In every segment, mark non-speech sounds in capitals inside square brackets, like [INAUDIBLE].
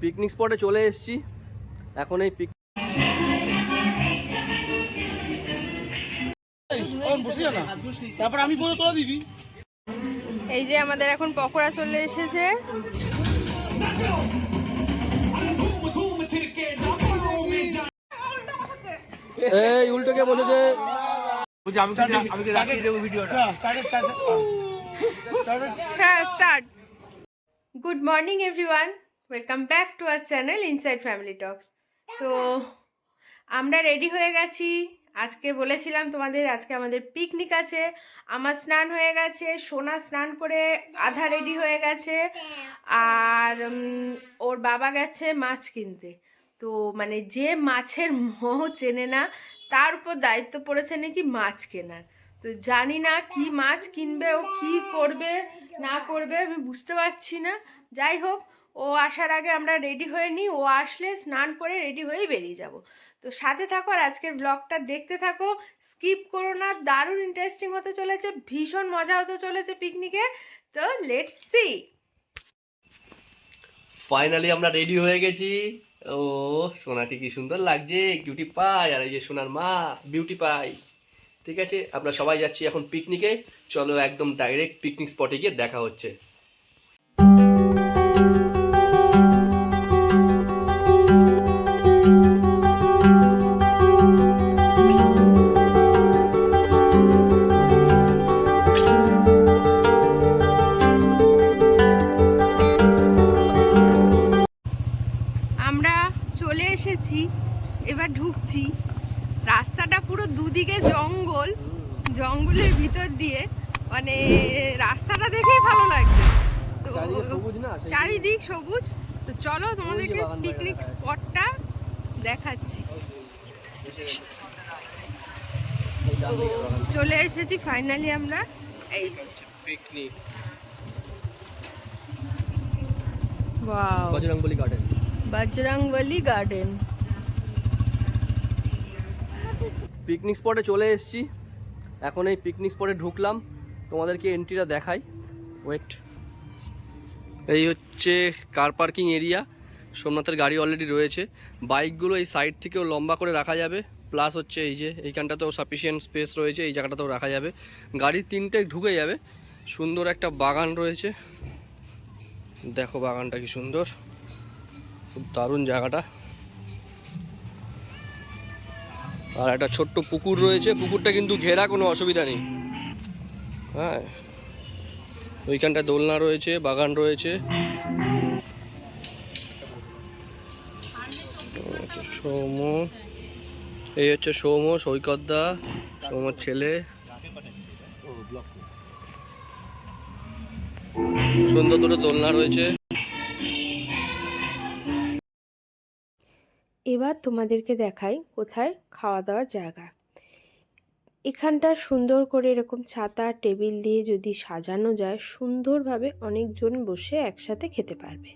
Picnic স্পটে চলে এসেছি। এখন এই পিক তারপর আমি বলে তোলা দিবি। এই যে আমাদের এখন পকোড়া চলে এসেছে। এই উল্টো কে বসেছে। বলছি আমি আমি রাখিয়ে দেবো। ভিডিওটা? হ্যাঁ start good morning everyone welcome back to our channel inside family talks তো আমরা রেডি হয়ে গেছি। আজকে বলেছিলাম তোমাদের আজকে আমাদের পিকনিক আছে। আমার স্নান হয়ে গেছে সোনা স্নান করে আধা রেডি হয়ে গেছে। আর ওর বাবা গেছে মাছ কিনতে। তো মানে যে মাছের মোহ চেনে না তার উপর দায়িত্ব পড়েছে নাকি মাছ কেনার। তো জানি না কি মাছ কিনবে ও কি করবে না করবে আমি বুঝতে পারছি না। যাই হোক ও আসার আগে আমরা রেডি হয়ে নিই, ও আসলে স্নান করে রেডি হয়েই বেরিয়ে যাব। তো সাথে থাকো আর আজকের ব্লগটা দেখতে থাকো। স্কিপ করো না, দারুণ ইন্টারেস্টিং হতে চলেছে, ভীষণ মজা হতে চলেছে পিকনিকে তো লেটস সি ফাইনালি আমরা রেডি হয়ে গেছি। ও, সোনাকে কি সুন্দর লাগছে কিউটি পাই আর এই যে সোনার মা বিউটি পাই ঠিক আছে, আমরা সবাই যাচ্ছি এখন পিকনিকে চলো একদম ডাইরেক্ট পিকনিক স্পটে গিয়ে দেখা হচ্ছে। এসেছি এবার ঢুকছি। রাস্তাটা পুরো দুদিকে জঙ্গল জঙ্গলের ভিতর দিয়ে। মানে রাস্তাটা দেখেই ভালো লাগছে। তো চারিদিক সবুজ তো চলো তোমাদেরকে পিকনিক স্পটটা দেখাচ্ছি। চলে এসেছি ফাইনালি আমরা। এই picnic wow Bajrangbali garden Bajrangbali garden picnic স্পটে চলে এসেছি। এখন এই পিকনিক স্পটে ঢুকলাম। তোমাদেরকে এন্ট্রিটা দেখাই। ওয়েট এই হচ্ছে কার পার্কিং এরিয়া সোমনাথের গাড়ি অলরেডি রয়েছে। বাইকগুলো এই সাইড থেকেও লম্বা করে রাখা যাবে। প্লাস হচ্ছে এই যে এইখানটাতেও সাফিসিয়েন্ট স্পেস রয়েছে, এই জায়গাটাতেও রাখা যাবে। গাড়ি তিনটে ঢুকে যাবে। সুন্দর একটা বাগান রয়েছে। দেখো বাগানটা কি সুন্দর। খুব দারুণ জায়গাটা। আর একটা ছোট্ট পুকুর রয়েছে, পুকুরটা কিন্তু ঘেরা, কোনো অসুবিধা নেই। হ্যাঁ। ওইখানটা দোলনা রয়েছে, বাগান রয়েছে। সৌম এই হচ্ছে সৌম সৈকতদা সৌমর ছেলে। সুন্দর দুটো দোলনা রয়েছে। এবার তোমাদেরকে দেখাই কোথায় খাওয়া দাওয়ার জায়গা। এখানটা সুন্দর করে এরকম ছাতা, টেবিল দিয়ে যদি সাজানো যায়, সুন্দরভাবে অনেকজন বসে একসাথে খেতে পারবে।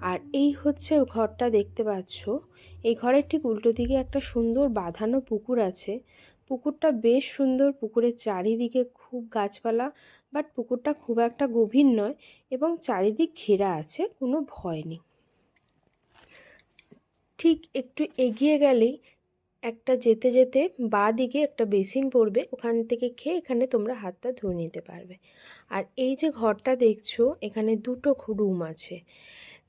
আর এই হচ্ছে ঘরটা দেখতে পাচ্ছ। এই ঘরের ঠিক উল্টো দিকে একটা সুন্দর বাঁধানো পুকুর আছে। পুকুরটা বেশ সুন্দর, পুকুরের চারিদিকে খুব গাছপালা, বাট পুকুরটা খুব একটা গভীর নয় এবং চারিদিক ঘেরা আছে, কোনো ভয় নেই। ঠিক একটু এগিয়ে গেলেই একটা যেতে যেতে বাঁ দিকে একটা বেসিন পড়বে, ওখান থেকে খেয়ে এখানে তোমরা হাতটা ধুয়ে নিতে পারবে। আর এই যে ঘরটা দেখছ, এখানে দুটো রুম আছে।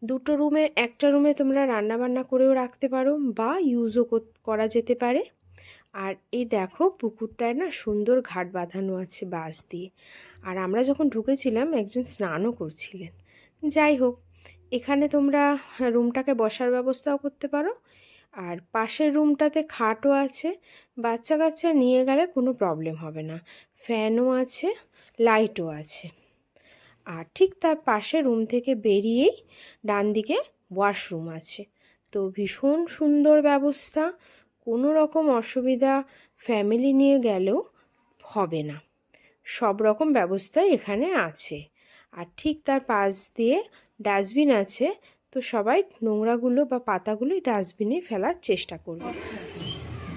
দুটো রুমে, একটা রুমে তোমরা রান্না বান্না করেও রাখতে পারো বা ইউজও করা যেতে পারে। আর এই দেখো পুকুরটায় না সুন্দর ঘাট বাঁধানো আছে বাঁশ দিয়ে। আর আমরা যখন ঢুকেছিলাম, একজন স্নানও করছিলেন। যাই হোক এখানে তোমরা রুমটাকে বসার ব্যবস্থাও করতে পারো। আর পাশের রুমটাতে খাটও আছে। বাচ্চা কাচ্চা নিয়ে গেলে কোনো প্রবলেম হবে না। ফ্যানও আছে, লাইটও আছে। আর ঠিক তার পাশে রুম থেকে বেরিয়েই ডান দিকে ওয়াশরুম আছে। তো ভীষণ সুন্দর ব্যবস্থা, কোনো রকম অসুবিধা ফ্যামিলি নিয়ে গেলেও হবে না। সব রকম ব্যবস্থাই এখানে আছে। আর ঠিক তার পাশ দিয়ে ডাস্টবিন আছে তো সবাই নোংরাগুলো বা পাতাগুলো ডাস্টবিনে ফেলার চেষ্টা করবে।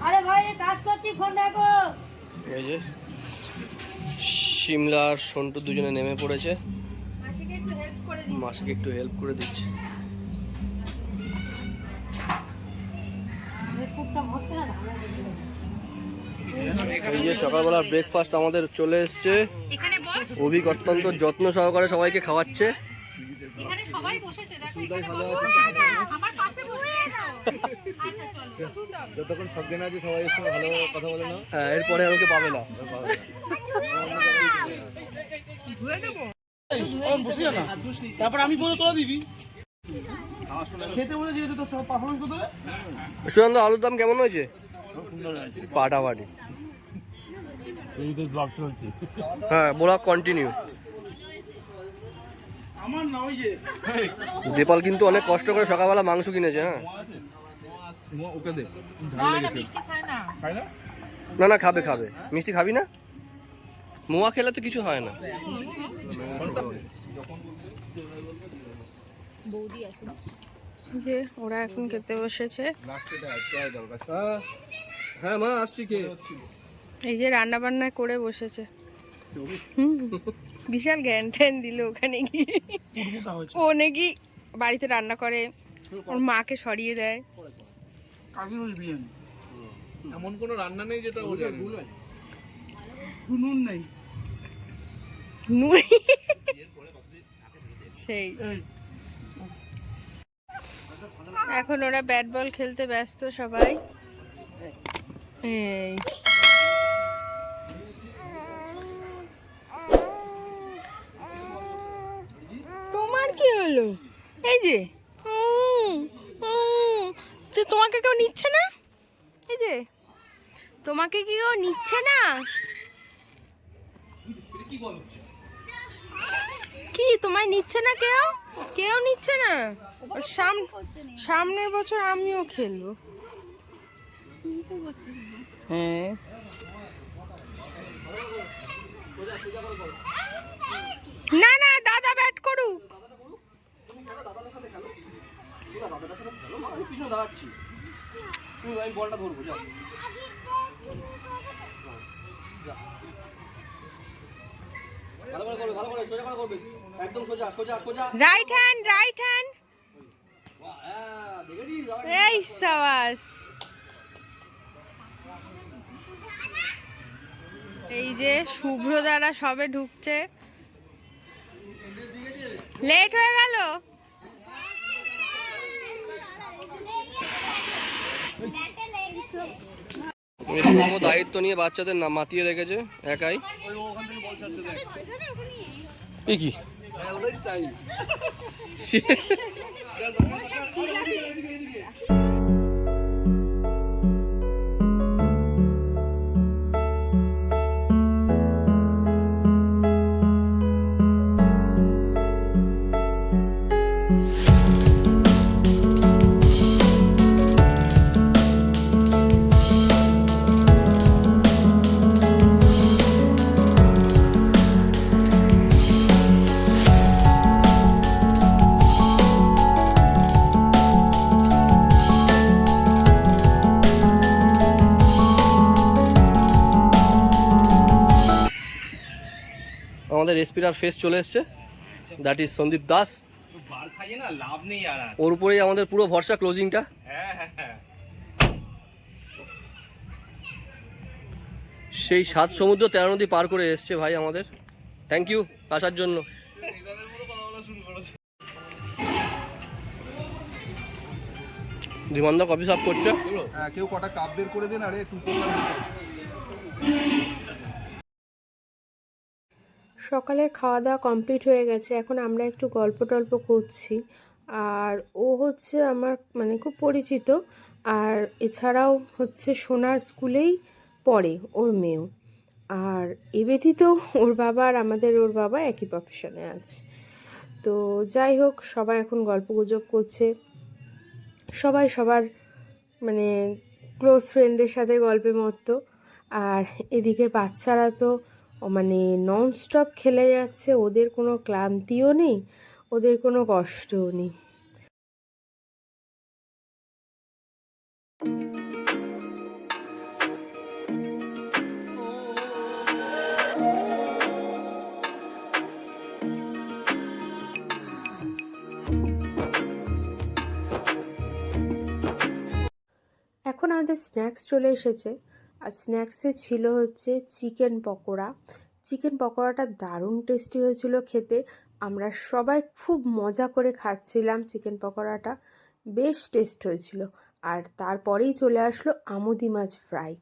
আরে ভাই কাজ করছি ফোন রাখো। এই যে শিমলা আর সন্টু দুজনে নেমে পড়েছে। মাসিকে একটু হেল্প করে দিচ্ছি মাসিকে একটু হেল্প করে দিচ্ছি। এই যে সকালবেলা ব্রেকফাস্ট আমাদের চলে এসছে। অভিক অত্যন্ত যত্ন সহকারে সবাইকে খাওয়াচ্ছে। এখানে সবাই বসেছে দেখো এখানে বসো। আমার পাশে বসে এসো। আচ্ছা, চলো। যতক্ষণ সবাই সঙ্গে ভালো কথা বলে না হ্যাঁ এরপরে আমাকে পাবে না। এখন বসে যা না। তারপর আমি বলে তোলা দিবি। খেতে বলে যেহেতু তোর সব পারফরমেন্স করতে হবে। সুশান্ত আলুর দাম কেমন হয়েছে? ফাটাফাটি। এই তো ব্লগ চলছে। হ্যাঁ বলা কন্টিনিউ দেপাল কিন্তু অনেক কষ্ট করে সকালবেলা মাংস কিনেছে হ্যাঁ। না, না, মিষ্টি খায় না। না? না খাবে খাবে। মিষ্টি খাবি না? মোয়া খেলে তো কিছু হয় না। যে ওরা এখন খেতে বসেছে। হ্যাঁ হ্যাঁ মা আসছি কে? এই যে রান্না বান্না করে বসেছে। হুম, [LAUGHS] বিশাল জ্ঞান ট্যান দিল ওখানে গিয়ে। ও নাকি বাড়িতে রান্না করে ওর মাকে সরিয়ে দেয়। এমন কোনো রান্না নেই যেটা গুণ হয় নুন নেই। নুই সেই। এখন ওরা ব্যাট বল খেলতে ব্যস্ত সবাই। এই তোমার কি হলো? এই যে যে তোমাকে কেউ নিচ্ছে না? এই যে তোমাকে কি কেউ নিচ্ছে না? কি তোমায় নিচ্ছে না কেউ? কেউ নিচ্ছে না? সামনের বছর আমিও খেলব। হ্যাঁ। না না দাদা ব্যাট করুক। আমি পিছনে দাঁড়াচ্ছি। তুমি আমি বলটা ধরবো যাও। ভালো করে করবে ভালো করে সোজা করে করবে। একদম সোজা সোজা সোজা। রাইট হ্যান্ড রাইট হ্যান্ড হ্যাঁ, এই সাবাস। এই যে শুভ্র দ্বারা সবে ঢুকছে। লেট হয়ে গেল এই শুভ দায়িত্ব নিয়ে বাচ্চাদের না মাতিয়ে রেখেছে একাই। কি? স্টাইল [LAUGHS] [LAUGHS] এসপির ফেস চলে এসছে। দ্যাট ইজ সন্দীপ দাস বার খাইয়ে না লাভ নেই আর আর। ওর উপরেই আমাদের পুরো ভরসা ক্লোজিংটা হ্যাঁ হ্যাঁ হ্যাঁ। সেই সাত সমুদ্র তেরো নদী পার করে এসছে ভাই আমাদের। থ্যাংক ইউ আসার জন্য। ধীমানদা কফি সার্ভ করছে। হ্যাঁ কেউ কটা কাপ বের করে দেন আরে একটু। সকালের খাওয়া দাওয়া কমপ্লিট হয়ে গেছে, এখন আমরা একটু গল্প টল্প করছি। আর ও হচ্ছে আমার মানে খুব পরিচিত, আর এছাড়াও হচ্ছে সোনার স্কুলেই পড়ে ওর মেয়েও। আর এ ব্যতীত ওর বাবা আর আমাদের ওর বাবা একই প্রফেশনে আছে। তো যাই হোক, সবাই এখন গল্প গুজব করছে। সবাই সবার মানে ক্লোজ ফ্রেন্ডের সাথে গল্পে মতো আর এদিকে বাচ্চারা তো মানে নন স্টপ খেলে যাচ্ছে, ওদের কোনো ক্লান্তিও নেই, ওদের কোনো কষ্টও নেই। এখন আমাদের স্ন্যাক্স চলে এসেছে। আর স্ন্যাক্সে ছিল হচ্ছে চিকেন পকোড়া। চিকেন পকোড়াটা দারুণ টেস্টি হয়েছিল খেতে। আমরা সবাই খুব মজা করে খাচ্ছিলাম চিকেন পকোড়াটা। বেশ টেস্ট হয়েছিল। আর তারপরেই চলে আসলো আমুদি মাছ ফ্রাই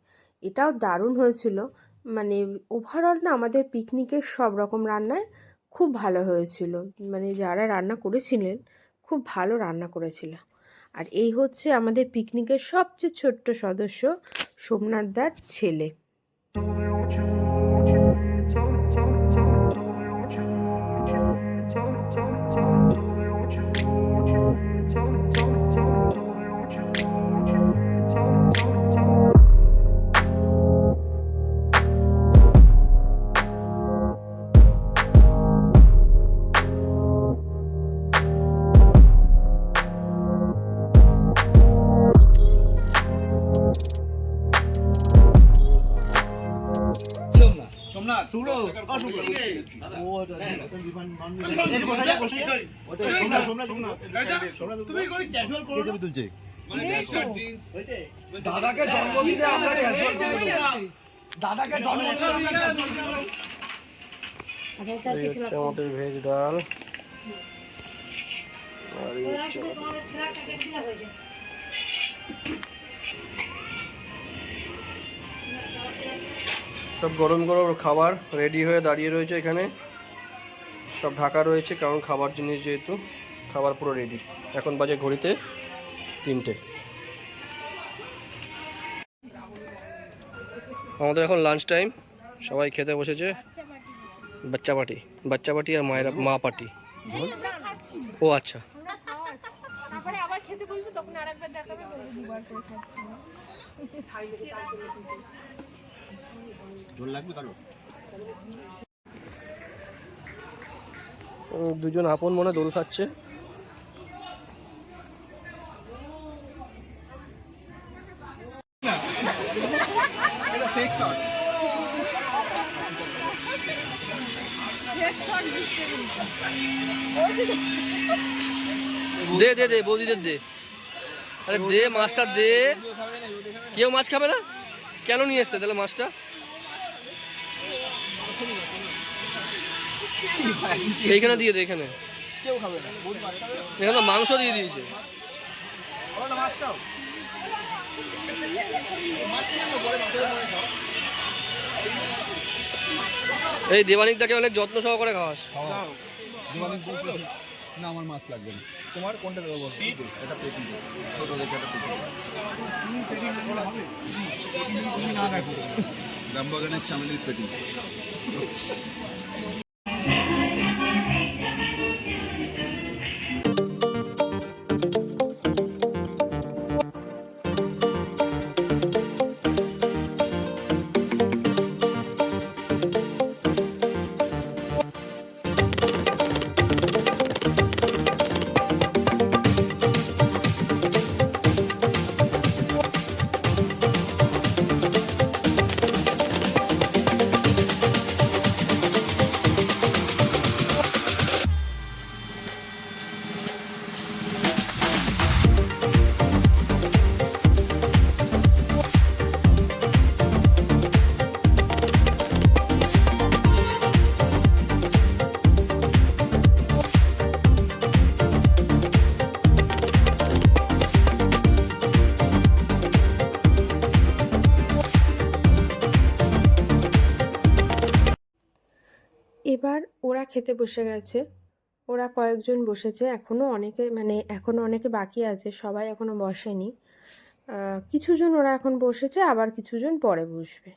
এটাও দারুণ হয়েছিল। মানে ওভারঅল না আমাদের পিকনিকের সব রকম রান্নায় খুব ভালো হয়েছিল। মানে যারা রান্না করেছিলেন, খুব ভালো রান্না করেছিল। আর এই হচ্ছে আমাদের পিকনিকের সবচেয়ে ছোট্ট সদস্য সোমনাথদার ছেলে। সোমনাথ শুভ্র ও শুভ্র সোমনাথ সোমনাথ সোমনাথ। তুমি করে ক্যাজুয়াল করো না। তুলছে? দাদাকে জন্মদিনে আমরা ক্যাজুয়াল দাদাকে জন্মদিনে আমরা casual আচ্ছা আমাদের ভেজ ডাল। আর সব গরম গরম খাবার রেডি হয়ে দাঁড়িয়ে রয়েছে এখানে। সব ঢাকা রয়েছে কারণ খাবার জিনিস যেহেতু খাবার পুরো রেডি এখন বাজে ঘড়িতে তিনটে। আমাদের এখন লাঞ্চ টাইম সবাই খেতে বসেছে। বাচ্চা পার্টি। বাচ্চা পার্টি আর মায়ের মা পার্টি। ও আচ্ছা। আবার খেতে বলব তখন আরেকবার দেখাবে লাগবে কারও? দুজন আপন মনে দোল খাচ্ছে। দে দে দে, বৌদিদের দে। আরে দে, মাছটা দে। কেউ মাছ খাবে না? কেন নিয়ে এসছে তাহলে মাছটা? এইখানে দিয়ে দে এখানে কেউ খাবে না বহুত মাছ খাবে এখানে তো মাংস দিয়ে দিয়েছে মাছ খাও এই দেবানিকটাকে অনেক যত্ন সহকারে খাওয়াস না আমার মাছ লাগবে না তোমার কোনটা দেবো বলো এটা পেটি ছোট দেখে এটা পেটি না দেখো রামবাগানের চামেলির পেটি খেতে বসে গেছে। ওরা কয়েকজন বসেছে। এখনও অনেকে মানে এখনও অনেকে বাকি আছে। সবাই এখনও বসেনি। কিছুজন ওরা এখন বসেছে, আবার কিছুজন পরে বসবে।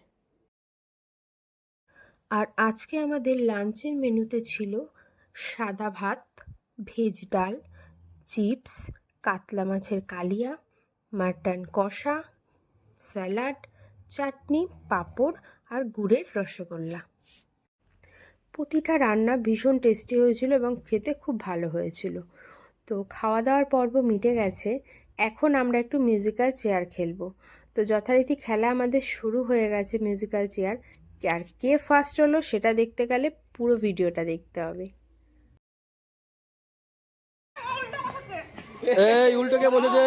আর আজকে আমাদের লাঞ্চের মেনুতে ছিল সাদা ভাত, ভেজ ডাল, চিপস, কাতলা মাছের কালিয়া, মাটন কষা, স্যালাড, চাটনি, পাঁপড় আর গুড়ের রসগোল্লা। প্রতিটা রান্না ভীষণ টেস্টি হয়েছিল এবং খেতে খুব ভালো হয়েছিল। তো খাওয়া দাওয়ার পর্ব মিটে গেছে। এখন আমরা একটু মিউজিক্যাল চেয়ার খেলব। তো যথারীতি খেলা আমাদের শুরু হয়ে গেছে মিউজিক্যাল চেয়ার আর কে ফার্স্ট হলো সেটা দেখতে গেলে পুরো ভিডিওটা দেখতে হবে। এই, উল্টো কে বসেছে?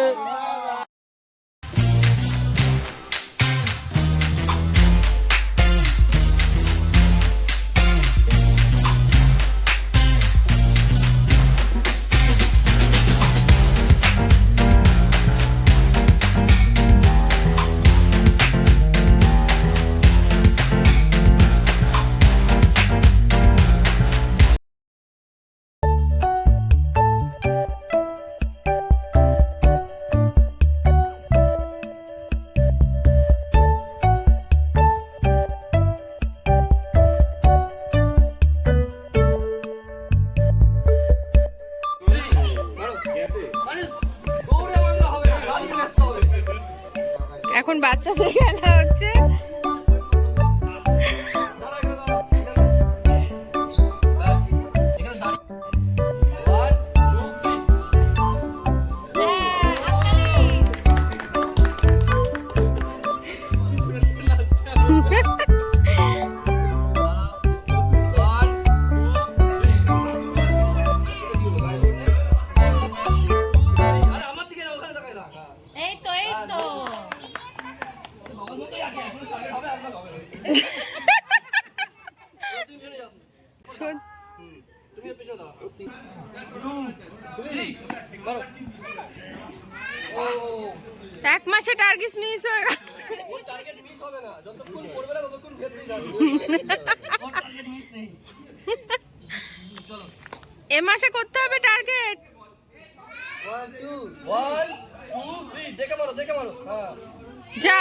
যা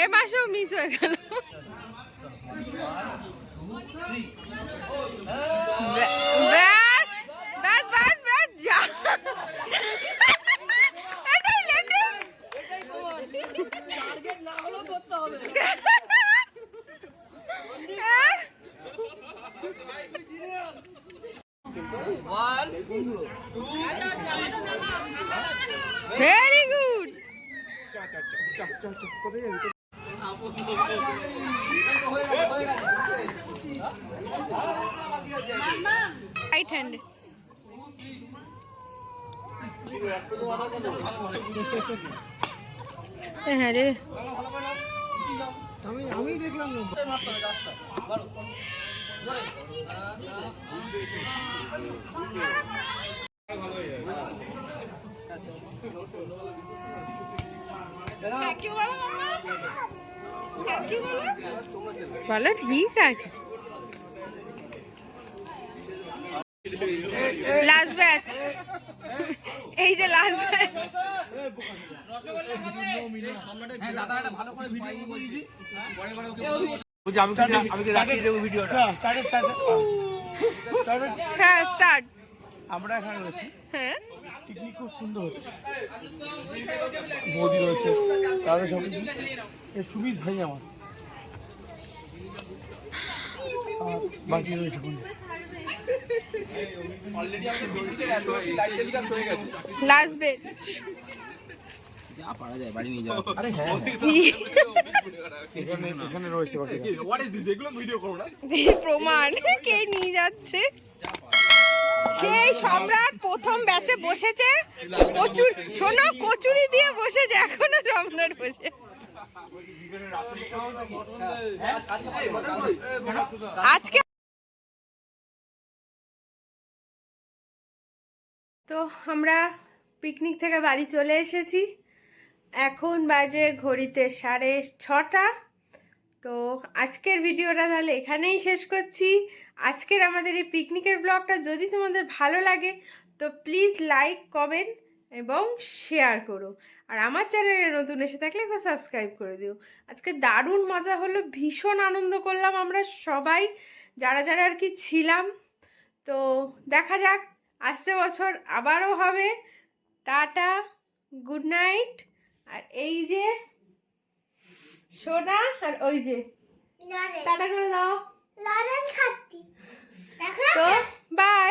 এ মাসেও মিস হয়ে গেল। ব্যাস ব্যাস ব্যাস ব্যাস যা। এটাই লেটেস্ট এটাই তোমার টার্গেট না হলেও করতে হবে ভেরি গুড রাইট হ্যান্ড হ্যাঁ রে। আমি আমি দেখলাম না মারো বলো ঠিক আছে। লাস্ট ব্যাচ এই যে লাস্ট ব্যাচ আমি কি আমি কি ভিডিওটা স্টার্ট। স্টার্ট হ্যাঁ স্টার্ট আমরা এখানে রয়েছি। হ্যাঁ। পিকনিক খুব সুন্দর। হচ্ছে বৌদি রয়েছে। তাদের সব সুমিত ভাই আমার। বাকি রয়েছে এখানে রয়েছে বাকি প্রমাণ। কে নিয়ে যাচ্ছে? সেই সম্রাট প্রথম ব্যাচে বসেছে। কচুর শোনো, কচুরি দিয়ে বসেছে, এখনও সম্রাট বসে। আজকে তো আমরা পিকনিক থেকে বাড়ি চলে এসেছি। এখন বাজে ঘড়িতে সাড়ে ছটা। তো আজকের ভিডিওটা তাহলে এখানেই শেষ করছি। আজকের আমাদের এই পিকনিকের ব্লগটা যদি তোমাদের ভালো লাগে তো প্লিজ লাইক কমেন্ট এবং শেয়ার করো। আর আমার চ্যানেলে নতুন এসে থাকলে একবার সাবস্ক্রাইব করে দিও। আজকে দারুণ মজা হলো ভীষণ আনন্দ করলাম আমরা সবাই যারা যারা আর কি ছিলাম। তো দেখা যাক আসছে বছর আবারও হবে। টাটা গুড নাইট আর এই যে সোনা আর ওই যে টাটা করে দাও। তো বাই